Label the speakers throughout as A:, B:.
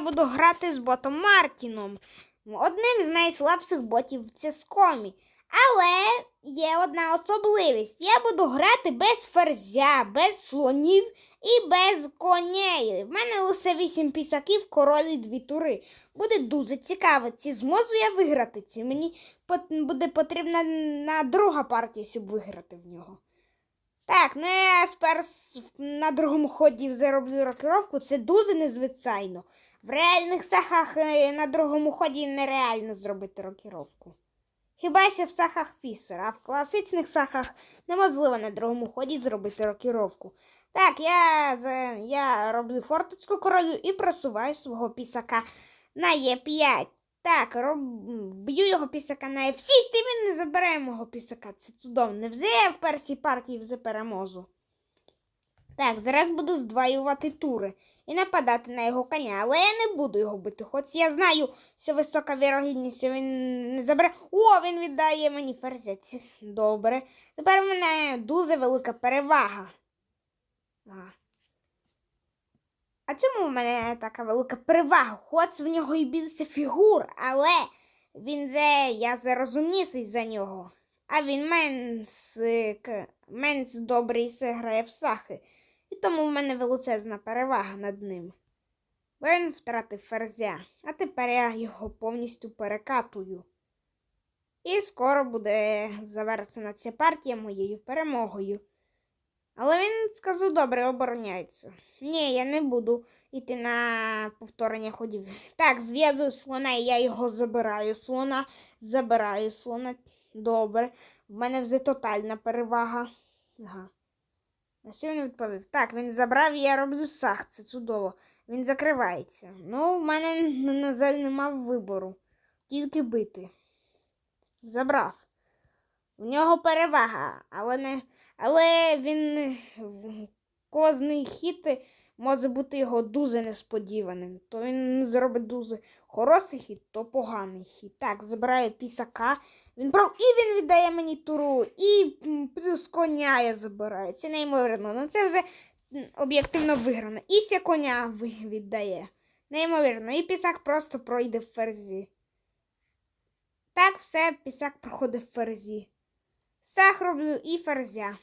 A: я буду грати з ботом Мартіном, одним з найслабших ботів в цискомі. Але є одна особливість. Я буду грати без ферзя, без слонів і без коней. В мене лише вісім пісаків, король і дві тури. Буде дуже цікаво, чи зможу я виграти, чи мені буде потрібна на друга партія, щоб виграти в нього. Так, ну я сперс на другому ході зароблю рокировку, це дуже незвичайно. В реальних сахах е, на другому ході нереально зробити рокировку. Хіба що в сахах фісера, а в класичних сахах неможливо на другому ході зробити рокировку. Так, я, я роблю форточку королю і просуваю свого пісака на Е5. Так, роб... б'ю його пісака на F6, і він не забере мого пісака. Це чудово. Не вже в першій партії вже переможу. Так, зараз буду здвоювати тури і нападати на його коня, але я не буду його бити, хоч я знаю, що висока вірогідність, що він не забере. О, він віддає мені ферзець. Добре. Тепер в мене дуже велика перевага. Ага. А чому в мене така велика перевага? Хоч в нього і більше фігур, але він же, я зарозумніший за нього. А він менш, е, менш добрий грає в сахи. Тому в мене величезна перевага над ним. Він втратив ферзя, а тепер я його повністю перекатую. І скоро буде завершена ця партія моєю перемогою. Але він сказав, добре, обороняється. Ні, я не буду йти на повторення ходів. Так, зв'язую слона, і я його забираю. Слона, забираю слона. Добре. В мене вже тотальна перевага. Ага. На що відповів? Так, він забрав, і я роблю сах, це чудово. Він закривається. Ну, в мене, на жаль, нема вибору. Тільки бити. Забрав. У нього перевага, але не. Але він кожний хід може бути його дуже несподіваним. То він зробить дуже хороший хід, то поганий хід. Так, забираю пісака. Він брав і він віддає мені туру, і плюс коня я забираю. Це неймовірно. Ну це вже об'єктивно виграно. І ся коня віддає. Неймовірно. І пісак просто пройде в ферзі. Так, все, пісак проходить в ферзі. Сах роблю і ферзя.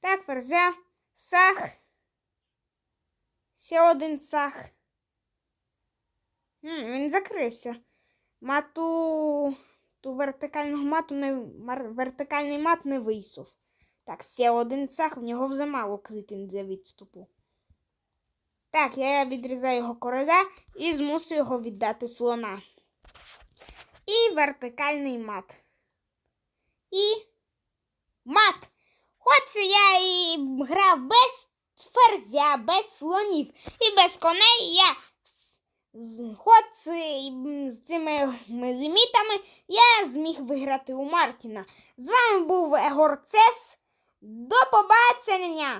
A: Так, ферзя, сах. Ще один сах. М, він закрився. Мату. Ту вертикального мату не вертикальний мат не вийшов. Так, ще один сах, в нього вже мало клітин для відступу. Так, я відрізаю його короля і змусю його віддати слона. І вертикальний мат. І мат. Хоч я і грав без ферзя, без слонів і без коней, я з- хоч і з цими лімітами я зміг виграти у Мартіна. З вами був Егор Цес. До побачення!